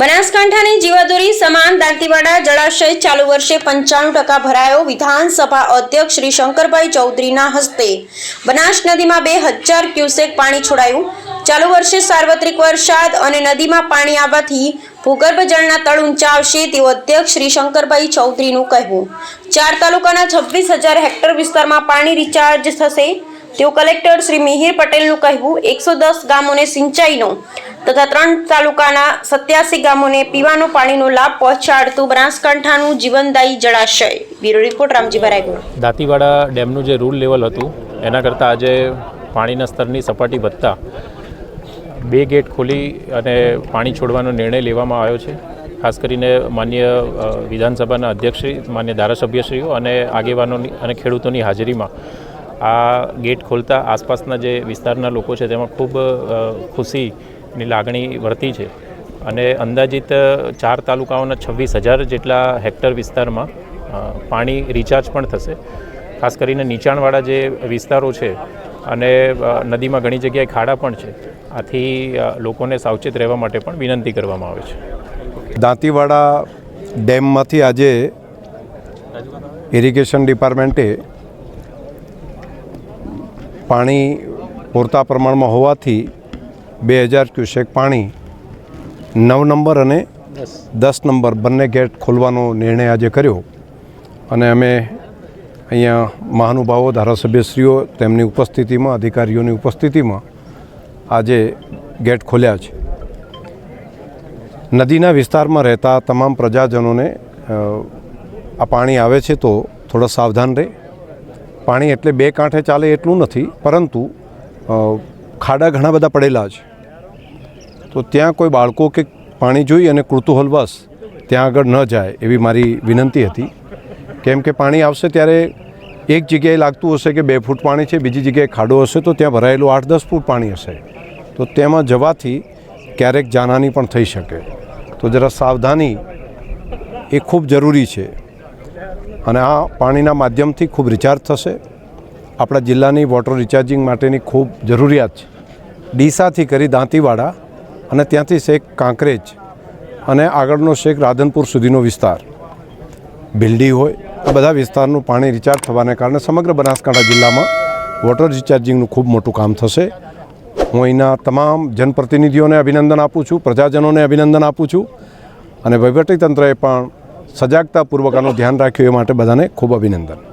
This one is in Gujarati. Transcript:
બનાસકાંઠાની જીવાદોરી, સમાન, દાંતીવાડા, જળાશય ચાલુ વર્ષે પંચાણું ટકા ભરાયો. વિધાનસભા અધ્યક્ષ શ્રી શંકરભાઈ ચૌધરીના હસ્તે બનાસ નદીમાં બે હજાર ક્યુસેક પાણી છોડાયું. ચાલુ વર્ષે સાર્વત્રિક વરસાદ અને નદીમાં પાણી આવવાથી ભૂગર્ભ જળના તળ ઊંચા આવશે તેવું અધ્યક્ષ શ્રી શંકરભાઈ ચૌધરીનું કહેવું. ચાર તાલુકાના છવ્વીસ હજાર હેક્ટર વિસ્તારમાં પાણી રિચાર્જ થશે તેવું કલેક્ટર શ્રી મિહિર પટેલનું કહેવું. એકસો દસ ગામોને સિંચાઈનો તથા ત્રણ તાલુકાના સત્યાસી ગામોને પીવાનું પાણીનો લાભ પહોંચાડતું બનાસકાંઠાનું જીવનદાયી જળાશય. બ્યુરો રિપોર્ટ રામજીભાઈ રાયગોર દાંતીવાડા ડેમનું જે રૂલ લેવલ હતું એના કરતાં આજે પાણીના સ્તરની સપાટી વધતા બે ગેટ ખોલી અને પાણી છોડવાનો નિર્ણય લેવામાં આવ્યો છે. ખાસ કરીને માન્ય વિધાનસભાના અધ્યક્ષશ્રી માન્ય ધારાસભ્યશ્રીઓ અને આગેવાનોની અને ખેડૂતોની હાજરીમાં આ ગેટ ખોલતા આસપાસના જે વિસ્તારના લોકો છે તેમાં ખૂબ અ, ખુશીની લાગણી વર્તી છે. અને અંદાજિત ચાર તાલુકાઓના છવ્વીસ હજાર જેટલા હેક્ટર વિસ્તારમાં પાણી રિચાર્જ પણ થશે. ખાસ કરીને નીચાણવાળા જે વિસ્તારો છે અને નદીમાં ઘણી જગ્યાએ ખાડા પણ છે, આથી લોકોને સાવચેત રહેવા માટે પણ વિનંતી કરવામાં આવે છે. દાંતીવાડા ડેમમાંથી આજે ઇરિગેશન ડિપાર્ટમેન્ટે પાણી પૂરતા પ્રમાણમાં હોવાથી બે હજાર ક્યુસેક પાણી નવ નંબર અને દસ. નંબર બંને ગેટ ખોલવાનો નિર્ણય આજે કર્યો. અને અમે અહીંયા મહાનુભાવો ધારાસભ્યશ્રીઓ તેમની ઉપસ્થિતિમાં અધિકારીઓની ઉપસ્થિતિમાં આજે ગેટ ખોલ્યા છે. નદીના વિસ્તારમાં રહેતા તમામ પ્રજાજનોને આ પાણી આવે છે તો થોડો સાવધાન રહે. પાણી એટલે બે કાંઠે ચાલે એટલું નથી પરંતુ ખાડા ઘણા બધા પડેલા છે. તો ત્યાં કોઈ બાળકો કે પાણી જોઈ અને કૃતુહલવશ ત્યાં આગળ ન જાય એવી મારી વિનંતી હતી. કેમ કે પાણી આવશે ત્યારે એક જગ્યાએ લાગતું હશે કે બે ફૂટ પાણી છે, બીજી જગ્યાએ ખાડો હશે, તો ત્યાં ભરાયેલું આઠ દસ ફૂટ પાણી હશે. તો તેમાં જવાથી ક્યારેક જાનહાની પણ થઈ શકે. તો જરા સાવધાની એ ખૂબ જરૂરી છે. અને આ પાણીના માધ્યમથી ખૂબ રિચાર્જ થશે. આપણા જિલ્લાની વોટર રિચાર્જિંગ માટેની ખૂબ જરૂરિયાત છે. ડીસાથી કરી દાંતીવાડા અને ત્યાંથી શેખ કાંકરેજ અને આગળનો શેખ રાધનપુર સુધીનો વિસ્તાર. ભીલડી હોય, આ બધા વિસ્તારનું પાણી રિચાર્જ થવાને કારણે સમગ્ર બનાસકાંઠા જિલ્લામાં વોટર રિચાર્જિંગનું ખૂબ મોટું કામ થશે. હું અહીંના તમામ જનપ્રતિનિધિઓને અભિનંદન આપું છું, પ્રજાજનોને અભિનંદન આપું છું અને વહીવટીતંત્રએ પણ સજાગતાપૂર્વક આનું ધ્યાન રાખ્યું એ માટે બધાને ખૂબ અભિનંદન.